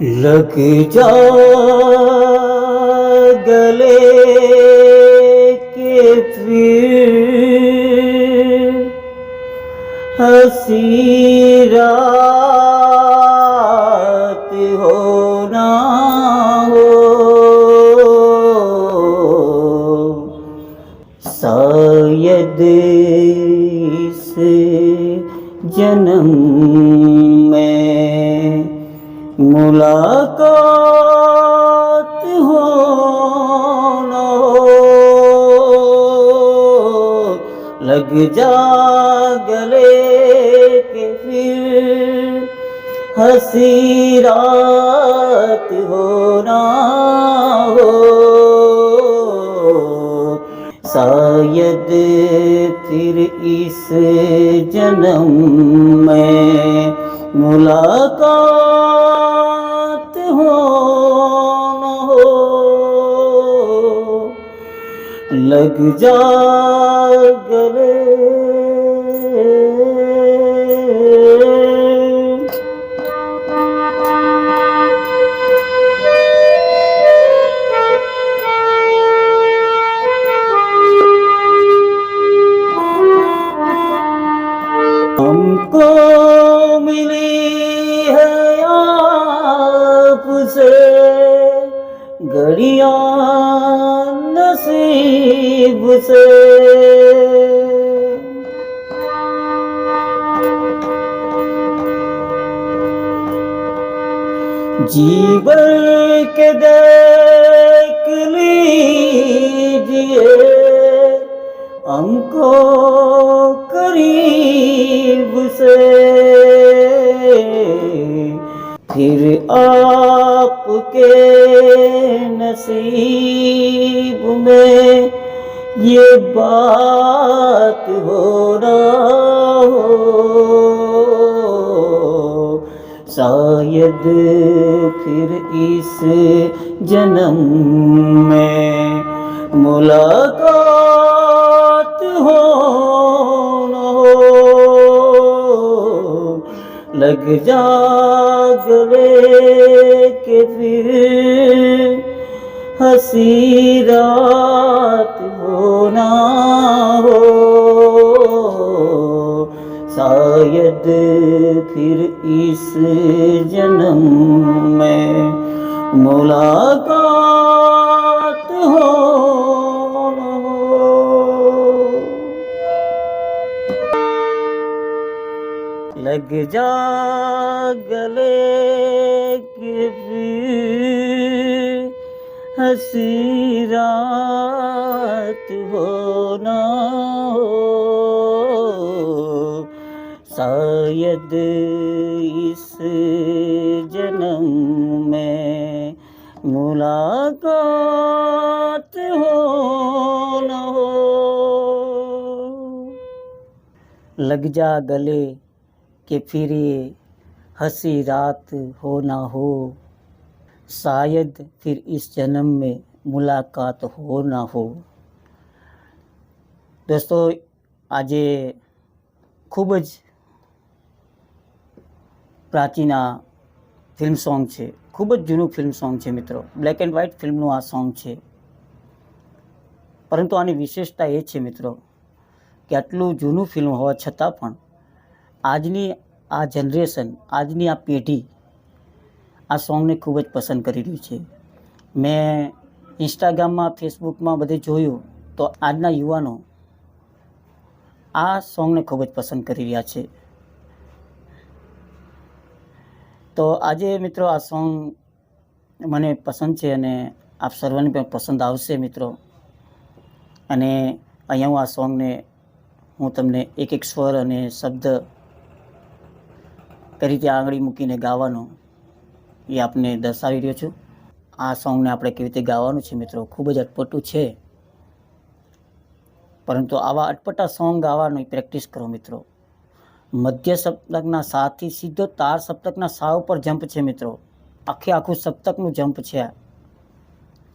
लग जा गले के फिर हसी रात हो ना हो शायद इस जन्म में मुलाकात हो न हो लग जा गले के फिर हसी रात हो ना हो शायद फिर इस जन्म में मुलाकात लग जा जीवन के देख लीजिए हमको करीब से फिर आपके नसीब में ये बात हो ना शायद फिर इस जन्म में मुलाकात हो न हो लग जा गले के फिर हसी रात शायद फिर इस जन्म में मुलाकात हो न हो लग जा गले के फिर हसी रात हो ना हो شاید اس جنم میں ملاقات ہو نہ ہو۔ لگ جا گلے کہ پھر یہ ہنسی رات ہو نہ ہو۔ شاید پھر اس جنم میں ملاقات ہو نہ ہو۔ દોસ્તો آج خوبج પ્રાચીન ફિલ્મ સોંગ છે. ખૂબ જ જૂનું ફિલ્મ સોંગ છે મિત્રો. બ્લેક એન્ડ વ્હાઇટ ફિલ્મનું આ સોંગ છે. પરંતુ આની વિશેષતા એ છે મિત્રો કે આટલું જૂનું ફિલ્મ હોવા છતાં પણ આજની આ જનરેશન આજની આ પેઢી આ સોંગને ખૂબ જ પસંદ કરી રહ્યું છે. મેં ઇન્સ્ટાગ્રામમાં ફેસબુકમાં બધે જોયું તો આજના યુવાનો આ સોંગને ખૂબ જ પસંદ કરી રહ્યા છે. તો આજે મિત્રો આ સોંગ મને પસંદ છે અને આપ સર્વને પણ પસંદ આવશે મિત્રો. અને અહીંયા હું આ સોંગને હું તમને એક એક સ્વર અને શબ્દ કઈ રીતે આંગળી મૂકીને ગાવાનો એ આપને દર્શાવી રહ્યો છું. આ સોંગને આપણે કેવી રીતે ગાવાનું છે મિત્રો? ખૂબ જ અટપટું છે. પરંતુ આવા અટપટા સોંગ ગાવાની પ્રેક્ટિસ કરો મિત્રો. મધ્ય સપ્તકના સાથી સીધો તાર સપ્તકના સા ઉપર જમ્પ છે મિત્રો. આખે આખું સપ્તકનું જમ્પ છે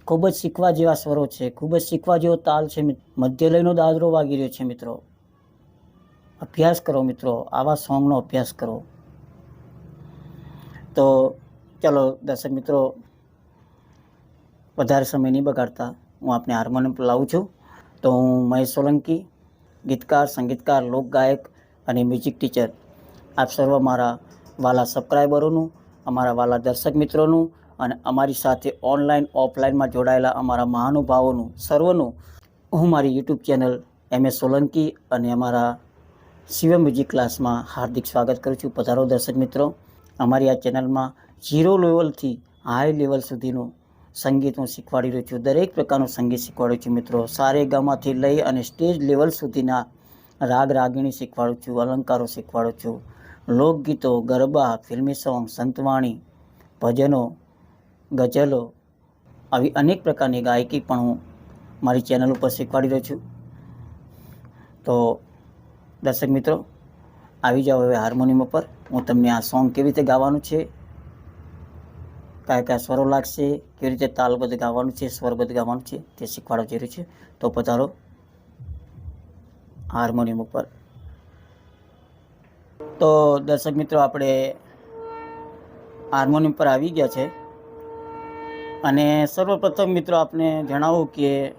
ખૂબ જ શીખવા જેવા સ્વરો છે. ખૂબ જ શીખવા જેવો તાલ છે મધ્ય લયનો દાદરો વાગી રહ્યો છે મિત્રો. અભ્યાસ કરો મિત્રો. આવા સોંગનો અભ્યાસ કરો. તો ચલો દર્શક મિત્રો, વધારે સમય નહીં બગાડતા. હું આપને હાર્મોનિયમ લાવું છું. તો હું મહેશ સોલંકી, ગીતકાર, સંગીતકાર, લોકગાયક અને મ્યુઝિક ટીચર. આપ સર્વ મારા વાલા સબસ્ક્રાઈબરોનું અમારા વાલા દર્શક મિત્રોનું અને અમારી સાથે ઓનલાઈન, ઓફલાઈનમાં જોડાયેલા અમારા મહાનુભાવોનું, સર્વનું હું મારી YouTube channel M S Solanki અને અમારા શિવમ મ્યુઝિક ક્લાસમાં હાર્દિક સ્વાગત કરું છું. પધારો દર્શક મિત્રો, અમારી આ ચેનલમાં ઝીરો લેવલથી હાઈ લેવલ સુધીનું સંગીત હું શીખવાડી રહ્યો છું. દરેક પ્રકારનું સંગીત શીખવાડું છું મિત્રો. સારેગામાથી લઈ અને સ્ટેજ લેવલ સુધીના રાગ રાગીણી શીખવાડું છું, અલંકારો શીખવાડું છું. લોકગીતો, ગરબા, ફિલ્મી સોંગ, સંતવાણી, ભજનો, ગઝલો આવી અનેક પ્રકારની ગાયકી પણ હું મારી ચેનલ ઉપર શીખવાડી રહ્યો છું. તો દર્શક મિત્રો, આવી જાઓ હવે હાર્મોનિયમ ઉપર. હું તમને આ સોંગ કેવી રીતે ગાવાનું છે કયા કયા સ્વરો લાગશે, કેવી રીતે તાલબદ્ધ ગાવાનું છે, સ્વરબદ્ધ ગાવાનું છે તે શીખવાડવા જઈ છે. તો પધારો. હાર્મોનિયમ ઉપર. તો દર્શક મિત્રો, આપણે હાર્મોનિયમ પર આવી ગયા છે. અને સર્વપ્રથમ મિત્રો, આપને જણાવું કે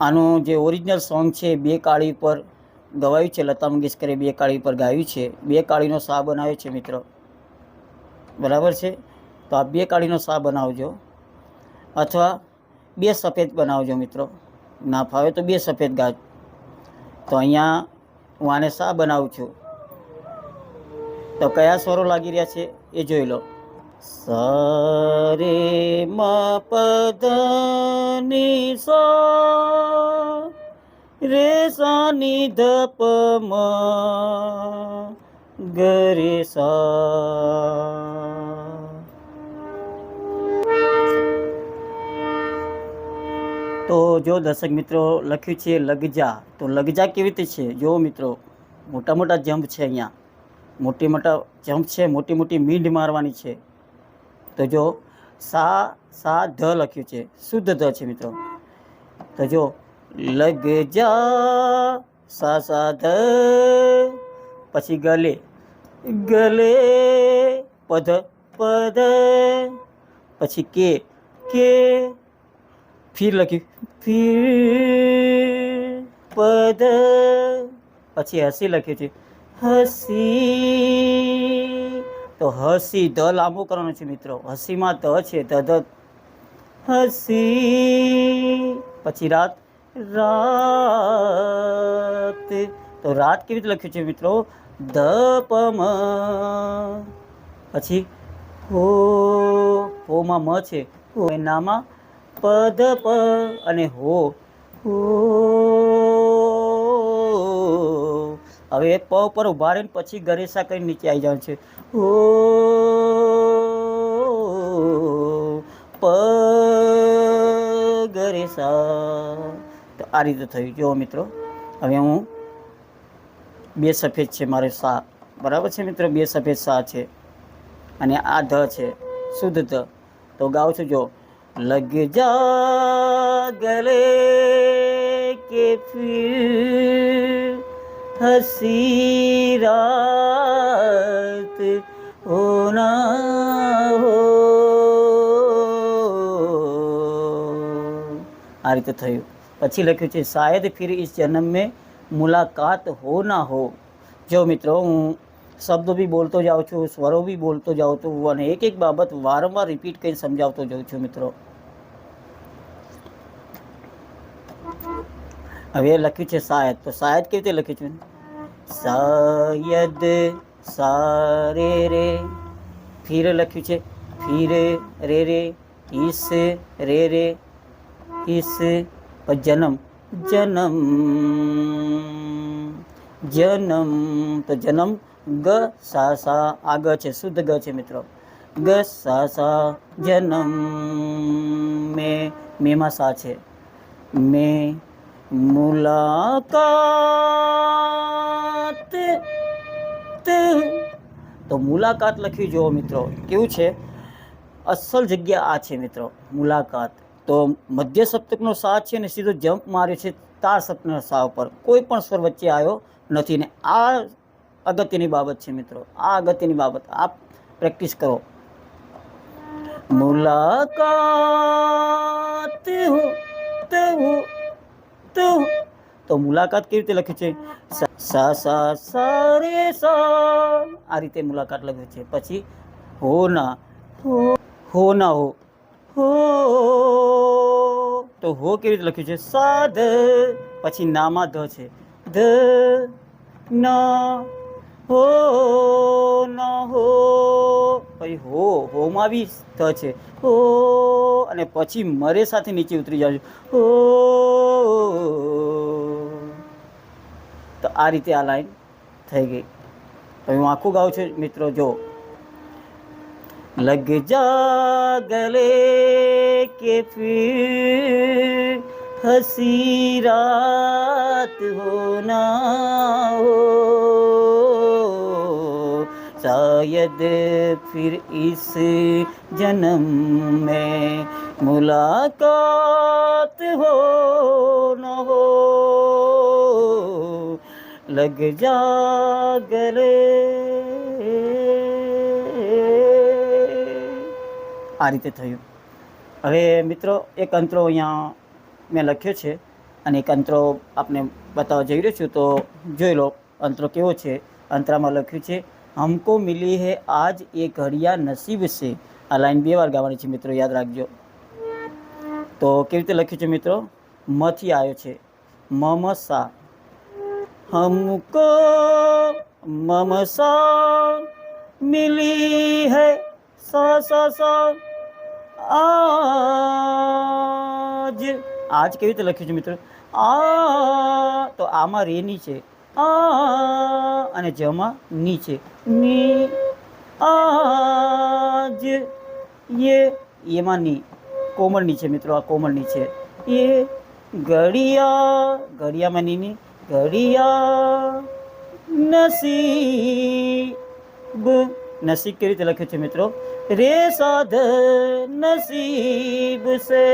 આનું જે ઓરિજિનલ સોંગ છે, બે કાળી પર ગવાયું છે, લતા મંગેશકરે બે કાળી પર ગાયું છે. બે કાળીનો સા બનાવ્યો છે મિત્રો. બરાબર છે? તો આ બે કાળીનો સા બનાવજો. અથવા બે સફેદ બનાવજો મિત્રો. ના ફાવે તો બે સફેદ ગાજ તો અહીંયા હું આને શા બનાવું છું? તો કયા સ્વરો લાગી રહ્યા છે એ જોઈ લો. સરે મ પદની સો રે સા ની ધ પ મ ગ સા તો જો દર્શક મિત્રો લખ્યું છે લગજા, તો લગજા કેવી રીતે છે? જો મિત્રો, મોટા મોટા જમ્પ છે અહીંયા. મોટી મોટા જમ્પ છે, મોટી મોટી મીંડ મારવાની છે. તો જો સા સા, ધ લખ્યું છે. શુદ્ધ ધ છે મિત્રો. તો જો લગજા, સા સા, ધ, પછી ગલે. ગલે, પધ પધ, પછી કે કે ફીર લખ્યું ફીર પદ પછી હસી લખ્યું છે હસી તો હસી ધ લાંબુ કરવાનું છે મિત્રો હસીમાં ધ છે ધ ધ હસી પછી રાત રાત તો રાત કેવી રીતે લખ્યું છે મિત્રો ધ પ મ પછી હો હોમાં મ છે હો પદ પ અને હો. હો. હવે પ ઉપર ઊભા રહીને પછી ગરેસા કરીને નીચે આવી જવાનું છે. હો. પ ગરેસા. તો આ રીતે થયું. જુઓ મિત્રો, હવે હું બે સફેદ છે મારે સા. બરાબર છે મિત્રો? બે સફેદ સા છે. અને આ ધ છે. શુદ્ધ ધ. તો ગાઉં છું જો લગ જા ગલે કે ફિર હસી રાત હો ના હો આ રીતે થયું પછી લખ્યું છે શાયદ ફિર ઇસ જન્મ મેં મુલાકાત હો ના હો જો મિત્રો હું શબ્દો બી બોલતો જાઉં છું સ્વરો બી બોલતો જાઉં છું અને એક એક બાબત વારંવાર રિપીટ કરીને સમજાવતો જાઉં છું મિત્રો હવે લખ્યું છે શાયદ તો શાયદ કેવી રીતે લખ્યું છે? શાયદ સારે રે. ફીર લખ્યું છે. ફીર રે રે, ઈસ રે રે, ઈસ જન્મ જન્મ જન્મ. તો જન્મ ગ સા સા, આ ગ છે. શુદ્ધ ગ છે મિત્રો. ગ સા સા, જન્મ. મે મેમાં સા છે. મે મુલાકાત તે. તો મુલાકાત લખ્યું જુઓ મિત્રો, કેવું છે? અસલ જગ્યા આ છે મિત્રો, મુલાકાત. તો મધ્ય સપ્તકનો સા છે ને સીધો જમ્પ માર્યો છે તાર સપ્તકના સા ઉપર. કોઈ પણ સ્વર વચ્ચે આવ્યો નથી ને આ અગત્યની બાબત છે મિત્રો, આ અગત્યની બાબત. આ પ્રેક્ટિસ કરો. મુલાકાત હું, તે હો તો તો મુલાકાત કેવી રીતે લખ્યું છે? સા- સા સા સા, રે, સા. આ રીતે મુલાકાત લખે છે. પછી હો ના હો ના, હો. હો. તો હો કેવી રીતે લખ્યું છે? સાધ પછી નામાં ધ છે. ધ, ના, હો, ન, હો. પછી હો, હોમાં બી ધ છે. હો અને પછી મરે સાથે નીચે ઉતરી જાઓ ઓ. તો આ રીતે આ લાઈન થઈ ગઈ. તો હું આખું ગાઉં છું, મિત્રો, જો. લગ જા ગલે કે ફિર હસી રાત હોના હો. शायद फिर इस जन्म में मुलाकात हो न हो लग जा गले આ રીતે થયું હવે મિત્રો એક અંતરો અહીંયા મેં લખ્યો છે અને એક અંતરો આપને બતાવવા જઈ રહ્યો છું તો જોઈ લો અંતરો કેવો છે અંતરામાં લખ્યું છે હમકો મિલી હૈ આજ એ ઘડિયા નસીબ છે આ લાઈન બે વાર ગાવાની છે મિત્રો યાદ રાખજો તો કેવી રીતે લખ્યું છે મિત્રો? મથી આવ્યો છે મમ સા હમકો મમ સા મિલી હે સા સા સા આજ આજ કેવી રીતે લખ્યું છે મિત્રો આ તો આમાં રેની છે આ અને જમાં નીચે. ની આજ યે એમાં ની. કોમળની છે મિત્રો, આ કોમળની છે એ ઘડિયા ઘડિયામાં ની ની. ઘડિયા નસીબ. નસીબ કેવી રીતે લખ્યું છે મિત્રો? રે સાધ નસીબ સે.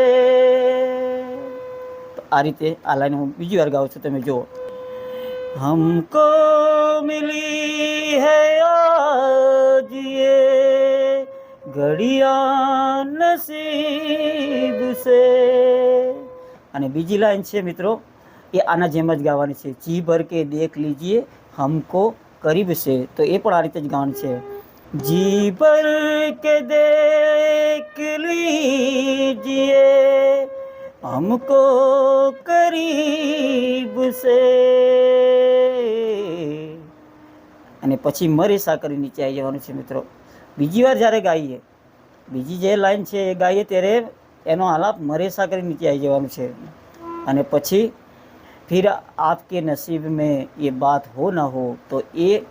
આ રીતે આ લાઈન હું બીજી વાર ગાઉં છું, તમે જુઓ. हमको मिली है आज ये घड़िया नसीब से અને બીજી લાઈન છે મિત્રો એ આના જેમ જ ગાવાની છે જી ભર કે દેખ લીજીએ હમકો કરીબ છે તો એ પણ આ રીતે જ ગાવાનું છે જી ભર કે દેખ લીજીએ हमको करीब से અને પછી મરી સાકરી નીચે આવી જવાનું છે મિત્રો. બીજી વાર જ્યારે ગાઈએ, બીજી જે લાઈન છે એ ગાઈએ ત્યારે એનો આલાપ મરે સાકરી નીચે આવી જવાનું છે. અને પછી ફિર આપકે નસીબ મેં એ બાત હો ના હો, તો એ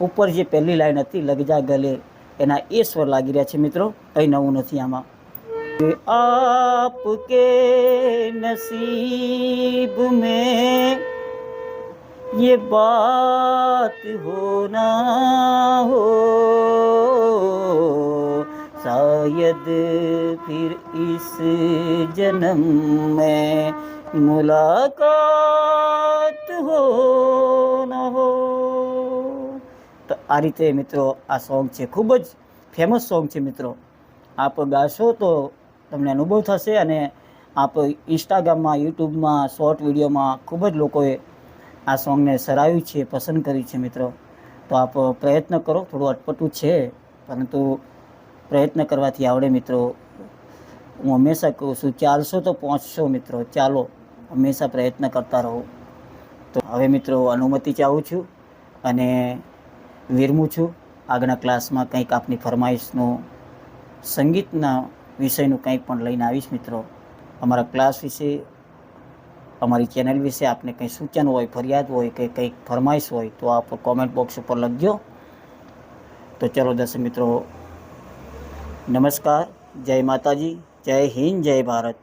ઉપર જે પહેલી લાઈન હતી, લગજા ગલે, એના એ સ્વર લાગી રહ્યા છે મિત્રો. કંઈ નવું નથી આમાં. આપ કે નસીબ મેં ये बात हो ना हो शायद फिर इस जन्म में मुलाकात हो ना हो તો આ રીતે મિત્રો આ સોંગ છે ખૂબ જ ફેમસ સોંગ છે મિત્રો આપ ગાશો તો તમને અનુભવ થશે અને આપ ઇન્સ્ટાગ્રામમાં યુટ્યુબમાં શોર્ટ વિડીયોમાં ખૂબ જ લોકોએ આ સોંગને સરાવ્યું છે, પસંદ કર્યું છે મિત્રો. તો આપ પ્રયત્ન કરો, થોડું અટપટું છે, પરંતુ પ્રયત્ન કરવાથી આવડે મિત્રો. હું હંમેશા કહું છું, ચાલશો તો પહોંચશો મિત્રો, ચાલો. હંમેશા પ્રયત્ન કરતા રહો. તો હવે મિત્રો, અનુમતિ ચાહું છું અને વિરમું છું. આગળના ક્લાસમાં કંઈક આપની ફરમાઈશનું, સંગીતના વિષયનું કંઈક પણ લઈને આવીશ મિત્રો. અમારા ક્લાસ વિશે અમારી ચેનલ વિશે આપને કંઈ સૂચન હોય, ફરિયાદ હોય કે કંઈક ફરમાઈશ હોય, તો આપ કોમેન્ટ બોક્સ ઉપર લખજો. તો ચલો દર્શક મિત્રો, નમસ્કાર, જય માતાજી, જય હિન્દ, જય ભારત.